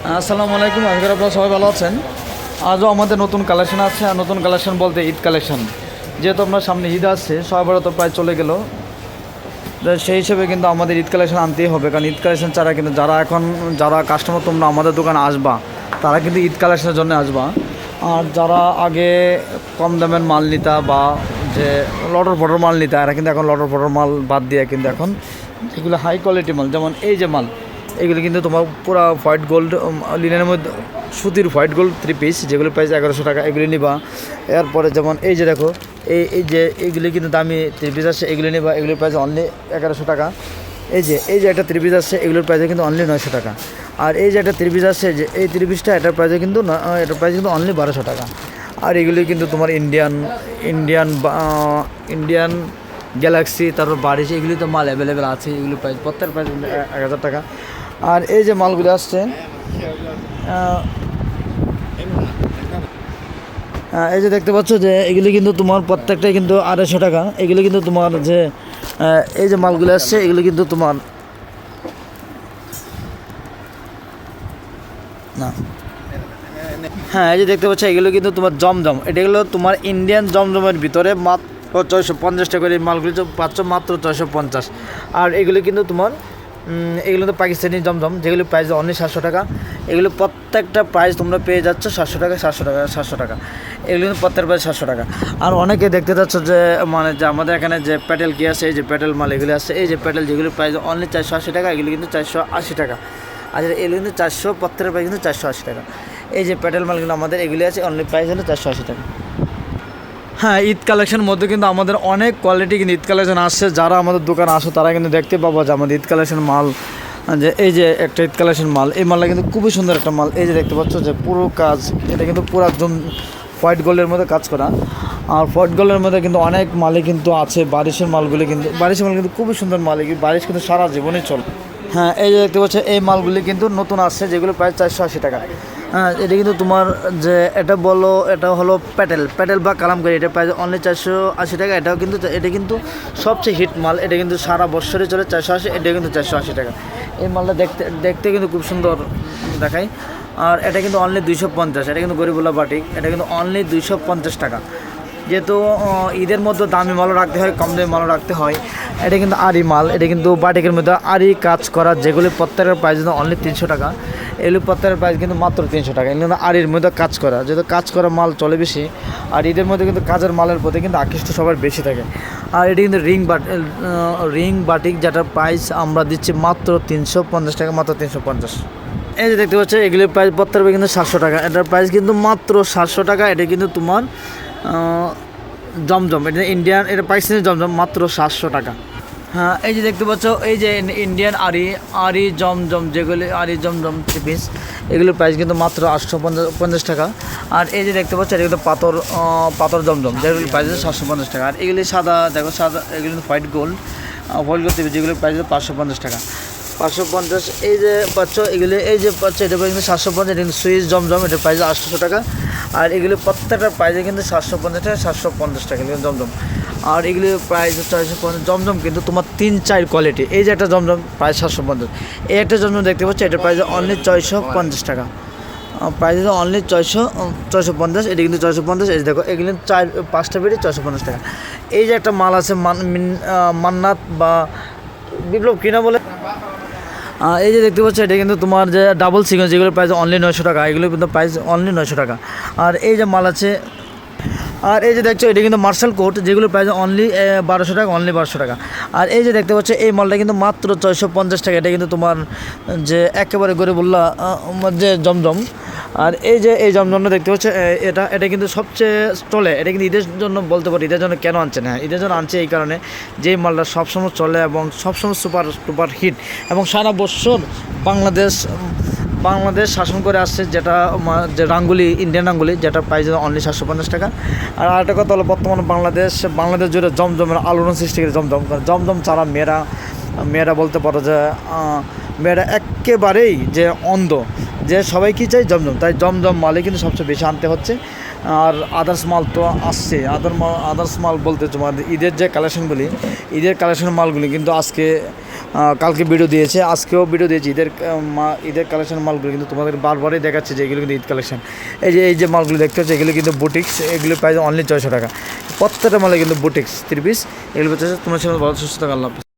আসসালামু আলাইকুম আজকের আপনারা সবাই ভালো আছেন। আজও আমাদের নতুন কালেকশন আছে, আর নতুন কালেকশন বলতে ঈদ কালেকশন যেহেতু আপনার সামনে ঈদ আসছে সবার তো প্রায় চলে গেল। সেই হিসেবে কিন্তু আমাদের ঈদ কালেকশন আনতেই হবে, কারণ ঈদ কালেকশন ছাড়া কিন্তু যারা এখন, যারা কাস্টমার তোমরা আমাদের দোকানে আসবা, তারা কিন্তু ঈদ কালেকশনের জন্য আসবা। আর যারা আগে কম দামের মাল নিতা বা যে লটর ফটর মাল নিতা, এরা কিন্তু এখন লটর ফটর মাল বাদ দিয়ে কিন্তু এখন যেগুলো হাই কোয়ালিটি মাল, যেমন এই যে মাল এগুলো কিন্তু তোমার পুরো হোয়াইট গোল্ড লিনের মধ্যে, সুতির হোয়াইট গোল্ড থ্রি পিস যেগুলো প্রাইস এগারোশো টাকা, এগুলি নিবা। এরপরে যেমন এই যে দেখো, এই এই যে এইগুলি কিন্তু দামি থ্রি পিস আছে, এগুলি নিবা, এগুলির প্রাইস অনলি এগারোশো টাকা। এই যে এই যে একটা থ্রি পিস আছে, এগুলোর প্রাইস কিন্তু অনলি নয়শো টাকা। আর এই যে একটা থ্রি পিস আছে, যে এই থ্রি পিসটা এটার প্রাইস কিন্তু এটার প্রাইস কিন্তু অনলি বারোশো টাকা। আর এগুলি কিন্তু তোমার ইন্ডিয়ান ইন্ডিয়ান ইন্ডিয়ান গ্যালাক্সি তারপর বারিশ, এগুলি তো মাল অ্যাভেলেবেল আছে এগুলি প্রাইস প্রত্যেক প্রাইস এক হাজার টাকা। আর এই যে মালগুলো আসছে এই যে দেখতে পাচ্ছ যে এগুলি কিন্তু তোমার প্রত্যেকটাই কিন্তু আড়াইশো টাকা। এগুলি কিন্তু তোমার যে এই যে মালগুলো আসছে, এগুলি কিন্তু তোমার না। হ্যাঁ এই যে দেখতে পাচ্ছ, এগুলো কিন্তু তোমার জমজম। এটাগুলো তোমার ইন্ডিয়ান জমজমের ভিতরে মাত্র ছয়শো পঞ্চাশ টাকা করে মালগুলি, পাচ্ছ মাত্র ছয়শো পঞ্চাশ। আর এগুলো কিন্তু তোমার এগুলো তো পাকিস্তানি জমজম, যেগুলো প্রাইস অনলি সাতশো টাকা। এগুলো প্রত্যেকটা প্রাইস তোমরা পেয়ে যাচ্ছ সাতশো টাকা সাতশো টাকা সাতশো টাকা। এগুলো কিন্তু প্রত্যেক প্রাইস সাতশো টাকা। আর অনেকে দেখতে যাচ্ছ যে মানে যে আমাদের এখানে যে প্যাটেল কি আছে, এই যে প্যাটেল মাল এগুলো আছে, এই যে প্যাটেল যেগুলো প্রাইস অনলি চারশো আশি টাকা, এগুলো কিন্তু চারশো আশি টাকা। আর এগুলো কিন্তু চারশো প্রত্যেকের প্রাইস কিন্তু চারশো আশি টাকা। এই যে প্যাটেল মালগুলো আমাদের এগুলি আছে অনলি প্রাইস হলো চারশো আশি টাকা। হ্যাঁ ঈদ কালেকশন মধ্যে কিন্তু আমাদের অনেক কোয়ালিটি কিন্তু ঈদ কালেকশন আসছে। যারা আমাদের দোকানে আসো, তারা কিন্তু দেখতে পাবো যে আমাদের ঈদ কালেকশন মাল যে এই যে একটা ঈদ কালেকশন মাল, এই মালটা কিন্তু খুবই সুন্দর একটা মাল। এই যে দেখতে পাচ্ছ যে পুরো কাজ, এটা কিন্তু পুরো একদম হোয়াইট গোল্ডের মধ্যে কাজ করা। আর হোয়াইট গোল্ডের মধ্যে কিন্তু অনেক মালই কিন্তু আছে, বারিশের মালগুলি কিন্তু, বারিশের মাল কিন্তু খুবই সুন্দর মাল বারিশ কিন্তু সারা জীবনই চলে। হ্যাঁ এই যে দেখতে পাচ্ছ, এই মালগুলি কিন্তু নতুন আসছে, যেগুলো প্রায় চারশো আশি টাকা। এটা কিন্তু তোমার যে এটা বলো, এটা হলো প্যাটেল প্যাটেল বা কালামকারি, এটা প্রায় অনলি চারশো আশি টাকা। এটাও কিন্তু এটা কিন্তু সবচেয়ে হিট মাল। এটা কিন্তু সারা বছরে চলে চারশো আশি এটা কিন্তু চারশো আশি টাকা। এই মালটা দেখতে দেখতে কিন্তু খুব সুন্দর দেখায় আর এটা কিন্তু অনলি দুইশো পঞ্চাশ, এটা কিন্তু গরিবুল্লা বাটিক এটা কিন্তু অনলি দুইশো পঞ্চাশ টাকা। যেহেতু ঈদের মধ্যে দামি মালও রাখতে হয়, কম দামি মালও রাখতে হয়। এটা কিন্তু আরি মাল। এটা কিন্তু বাটিকের মধ্যে আরি কাজ করা যেগুলি প্রত্যেকের প্রাইস অনলি তিনশো টাকা। এগুলি প্রত্যেকের প্রাইস কিন্তু মাত্র তিনশো টাকা। এগুলো কিন্তু আরির মধ্যে কাজ করা। যেহেতু কাজ করা মাল চলে বেশি, আর ঈদের মধ্যে কিন্তু কাজের মালের প্রতি কিন্তু আকৃষ্ট সবার বেশি থাকে। আর এটি কিন্তু রিং বাট রিং বাটিক যেটার প্রাইস আমরা দিচ্ছি মাত্র তিনশো পঞ্চাশ টাকা, মাত্র তিনশো পঞ্চাশ। এই যে দেখতে পাচ্ছ এগুলির প্রাইস প্রত্যেক কিন্তু সাতশো টাকা। এটার প্রাইস কিন্তু মাত্র সাতশো টাকা। এটা কিন্তু তোমার জমজম। এটা ইন্ডিয়ান এটা পাকিস্তানি জমজম, মাত্র সাতশো টাকা। হ্যাঁ এই যে দেখতে পাচ্ছ, এই যে ইন্ডিয়ান আরি আরি জমজম যেগুলি, আরি জমজম থ্রি পিস এগুলোর প্রাইস কিন্তু মাত্র আটশো পঞ্চাশ টাকা। আর এই যে দেখতে পাচ্ছ, এটা কিন্তু পাথর পাথর জমজম যেগুলির প্রাইস সাতশো পঞ্চাশ টাকা। আর এগুলি সাদা, দেখো সাদা, এগুলি হোয়াইট গোল্ড হোয়াইট গোল্ড যেগুলির প্রাইস পাঁচশো পঞ্চাশ টাকা। পাঁচশো পঞ্চাশ, এই যে পাচ্ছ, এগুলি, এই যে পাচ্ছ, এটা কিন্তু সাতশো পঞ্চাশ, এটা কিন্তু সুইচ জমজম এটা প্রাইস আটশোশো টাকা। আর এগুলি প্রত্যেকটা প্রাইসে কিন্তু সাতশো পঞ্চাশ টাকা, সাতশো পঞ্চাশ টাকা কিন্তু জমজম। আর এগুলি প্রাইস ছয়শো পঞ্চাশ, জমজম কিন্তু তোমার তিন চার কোয়ালিটি এই যে একটা জমজম প্রাইস সাতশো পঞ্চাশ। এই একটা জমজম দেখতে পাচ্ছ, এটা প্রাইস অনলি ছয়শো পঞ্চাশ টাকা। প্রাইস হচ্ছে অনলি ছয়শো ছয়শো পঞ্চাশ, এটা কিন্তু ছয়শো পঞ্চাশ, এই দেখো, এগুলো চার, পাঁচটা বেড়ে ছয়শো পঞ্চাশ টাকা। এই যে একটা মাল আছে মান, মিন- মান্নাত বা বিপ্লব কিনা বলে? এই যে দেখতে পাচ্ছ, এটা কিন্তু তোমার যে ডাবল সিকোয়েন্স যেগুলো প্রাইস অনলি নয়শো টাকা, এগুলো কিন্তু প্রাইস অনলি নয়শো টাকা। আর এই যে মাল আছে আর এই যে দেখছ, এটা কিন্তু মার্শাল কোট যেগুলো প্রাইস অনলি বারোশো টাকা অনলি বারোশো টাকা। আর এই যে দেখতে পাচ্ছ, এই মালটা কিন্তু মাত্র ছয়শো পঞ্চাশ টাকা, এটা কিন্তু তোমার যে একেবারে করে বললা যে জমজম। আর এই যে এই জমজমটা দেখতে পাচ্ছ এটা এটা কিন্তু সবচেয়ে চলে, এটা কিন্তু ঈদের জন্য বলতে পারি, ঈদের জন্য কেন আনছে না? ঈদের জন্য আনছে এই কারণে যে মালটা সবসময় চলে এবং সবসময় সুপার সুপার হিট এবং সারা বছর বাংলাদেশ বাংলাদেশ শাসন করে আসছে যেটা যে রাঙ্গুলি ইন্ডিয়ান রাঙ্গুলি যেটা প্রাইস অনলি সাতশো পঞ্চাশ টাকা। আর আরেকটা কথা হলো, বর্তমানে বাংলাদেশ বাংলাদেশ জুড়ে জমজমের আলোড়ন সৃষ্টি করে জমজম, কারণ জমজম ছাড়া মেয়েরা মেয়েরা বলতে পারো যে মেয়েরা একেবারেই যে অন্ধ, যে সবাই কি চাই জমজম। তাই জমজম মালে কিন্তু সবচেয়ে বেশি আনতে হচ্ছে। আর আদার্স মাল তো আসছে। আদার মাল আদার্স মাল বলতে তোমার ঈদের যে কালেকশনগুলি ঈদের কালেকশনের মালগুলি কিন্তু আজকে কালকে ভিডিও দিয়েছে, আজকেও ভিডিও দিয়েছে। ঈদের মা- ঈদের কালেকশন মালগুলো কিন্তু তোমাদের বারবারই দেখাচ্ছে যে এগুলো কিন্তু ঈদ কালেকশন এই যে এই যে মালগুলো দেখতে হচ্ছে এগুলো কিন্তু বুটিক্স এগুলো প্রায় অনলি ছয়শো টাকা। প্রত্যেকটা মালে কিন্তু বুটিক্স থ্রি পিস এগুলো হচ্ছে তোমার সাথে ভালো, সুস্থ থাকা, আল্লাহ।